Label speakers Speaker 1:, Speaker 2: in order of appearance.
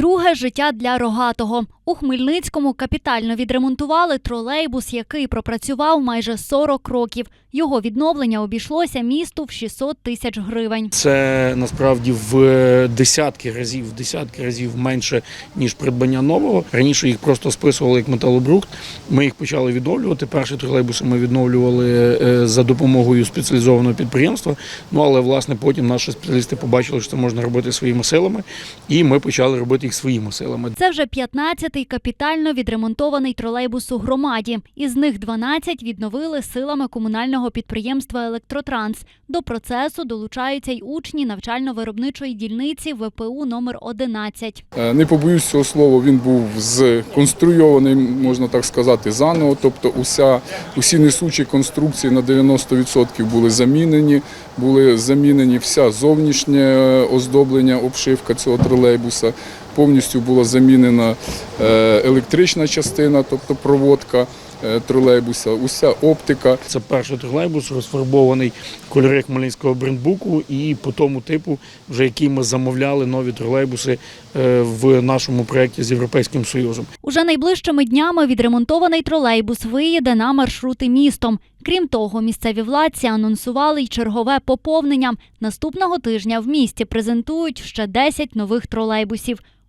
Speaker 1: Друге життя для рогатого. У Хмельницькому капітально відремонтували тролейбус, який пропрацював майже 40 років. Його відновлення обійшлося місту в 600 тисяч гривень.
Speaker 2: Це насправді в десятки разів, в десятки разів менше ніж придбання нового. Раніше їх просто списували як металобрухт. Ми їх почали відновлювати. Перші тролейбуси ми відновлювали е, за допомогою спеціалізованого підприємства. Ну але власне потім наші спеціалісти побачили, що це можна робити своїми силами, і ми почали робити їх своїми силами.
Speaker 1: Це вже 15-й капітально відремонтований тролейбус у громаді. Із них 12 відновили силами комунального підприємства Електротранс. До процесу долучаються й учні навчально-виробничої дільниці ВПУ номер 11.
Speaker 3: Е, Не побоюсь цього слова, він був сконструйований, можна так сказати, заново. Тобто уся, усі несучі конструкції на 90% були замінені, були замінені вся зовнішнє оздоблення, обшивка цього тролейбуса. Повністю була замінена е, електрична частина, тобто проводка е, тролейбуса, уся оптика.
Speaker 2: Це перший тролейбус, розфарбований в кольори Хмельницького брендбуку, і по тому типу, вже який ми замовляли нові тролейбуси е, в нашому проєкті з Європейським Союзом.
Speaker 1: Уже найближчими днями відремонтований тролейбус виїде на маршрути містом. Крім того, місцеві владці анонсували й чергове поповнення. Наступного тижня в місті презентують ще 10 нових тролейбусів.